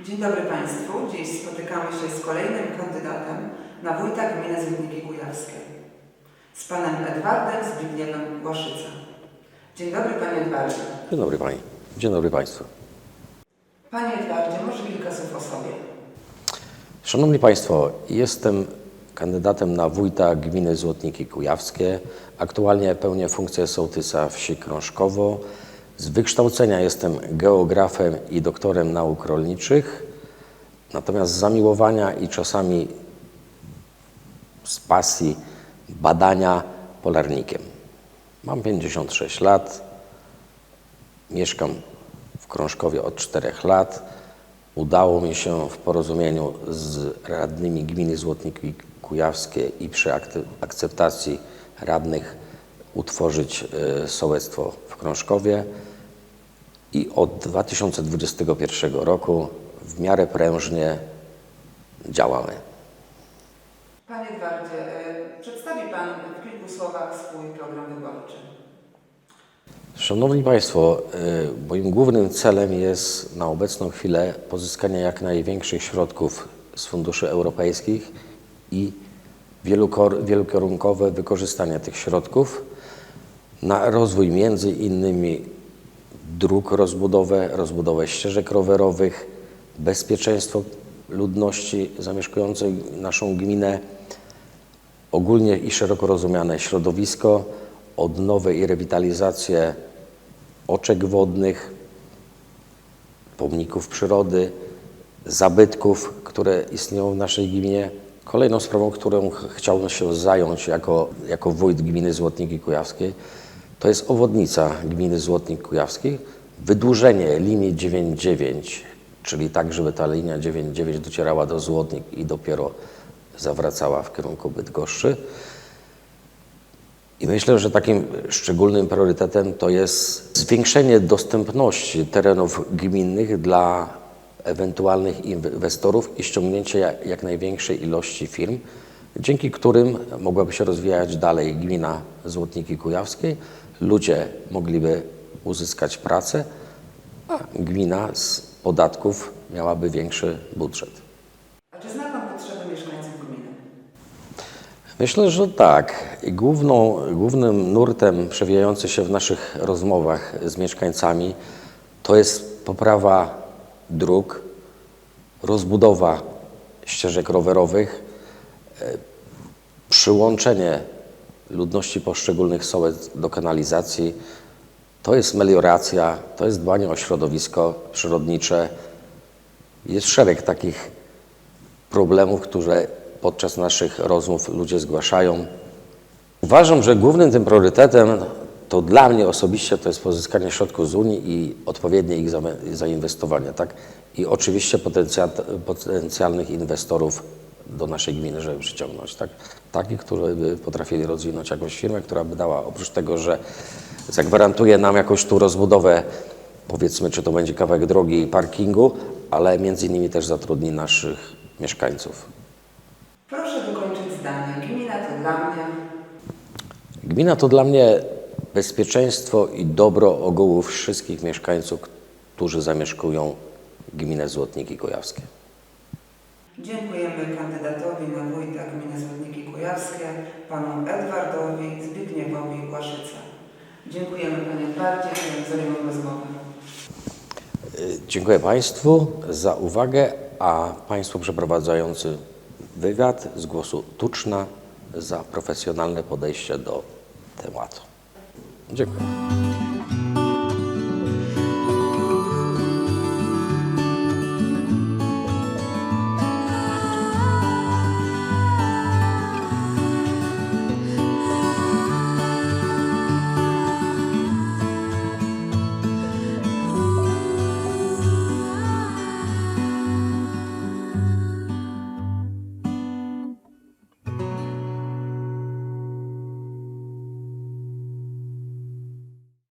Dzień dobry Państwu. Dziś spotykamy się z kolejnym kandydatem na wójta gminy Złudniki Kujawskie. Z panem Edwardem Zbigniewem Głaszyca. Dzień dobry Panie Edwardzie. Dzień dobry Pani. Dzień dobry Państwu. Panie Edwardzie, może kilka słów o sobie. Szanowni Państwo, jestem kandydatem na wójta gminy Złotniki Kujawskie. Aktualnie pełnię funkcję sołtysa wsi Krążkowo. Z wykształcenia jestem geografem i doktorem nauk rolniczych, natomiast z zamiłowania i czasami z pasji badania polarnikiem. Mam 56 lat, Mieszkam w Krążkowie od czterech lat. Udało mi się w porozumieniu z radnymi gminy Złotniki Kujawskie i przy akceptacji radnych utworzyć e, sołectwo w Krążkowie. I od 2021 roku w miarę prężnie działamy. Panie Edwardzie, e, przedstawi Pan w kilku słowach swój program wyborczy. Szanowni Państwo, y, moim głównym celem jest na obecną chwilę pozyskanie jak największych środków z funduszy europejskich i wielokierunkowe wykorzystanie tych środków na rozwój między innymi dróg, rozbudowę, rozbudowę ścieżek rowerowych, bezpieczeństwo ludności zamieszkującej naszą gminę, ogólnie i szeroko rozumiane środowisko, odnowę i rewitalizację oczek wodnych, pomników przyrody, zabytków, które istnieją w naszej gminie. Kolejną sprawą, którą ch- chciałbym się zająć jako, jako wójt gminy Złotniki Kujawskiej, to jest obwodnica gminy Złotnik Kujawskich, wydłużenie linii 99, czyli tak, żeby ta linia 99 docierała do Złotnik i dopiero zawracała w kierunku Bydgoszczy. I myślę, że takim szczególnym priorytetem to jest zwiększenie dostępności terenów gminnych dla ewentualnych inwestorów i ściągnięcie jak największej ilości firm, dzięki którym mogłaby się rozwijać dalej gmina Złotniki Kujawskiej, ludzie mogliby uzyskać pracę, a gmina z podatków miałaby większy budżet. A czy zna Pan potrzeby mieszkańców gminy? Myślę, że tak. Główną, głównym nurtem przewijający się w naszych rozmowach z mieszkańcami to jest poprawa dróg, rozbudowa ścieżek rowerowych, e, przyłączenie ludności poszczególnych sołec do kanalizacji. To jest melioracja, to jest dbanie o środowisko przyrodnicze. Jest szereg takich problemów, które podczas naszych rozmów ludzie zgłaszają. Uważam, że głównym tym priorytetem to dla mnie osobiście to jest pozyskanie środków z Unii i odpowiednie ich zainwestowanie, tak? I oczywiście potencja, potencjalnych inwestorów do naszej gminy, żeby przyciągnąć, tak? Takich, którzy by potrafili rozwinąć jakąś firmę, która by dała, oprócz tego, że zagwarantuje nam jakąś tu rozbudowę, powiedzmy, czy to będzie kawałek drogi i parkingu, ale między innymi też zatrudni naszych mieszkańców. Proszę dokończyć zdanie. Gmina to dla mnie. Gmina to dla mnie bezpieczeństwo i dobro ogółu wszystkich mieszkańców, którzy zamieszkują gminę Złotniki Kujawskie. Dziękujemy kandydatowi na wójta gminy Złudniki Kujawskie, panu Edwardowi Zbigniewowi Głaszyca. Dziękujemy Panie Edwardzie za wzajemną rozmowę. Y, Dziękuję Państwu za uwagę, a Państwu przeprowadzający wywiad z głosu Tuczna za profesjonalne podejście do tematu. Dziękuję.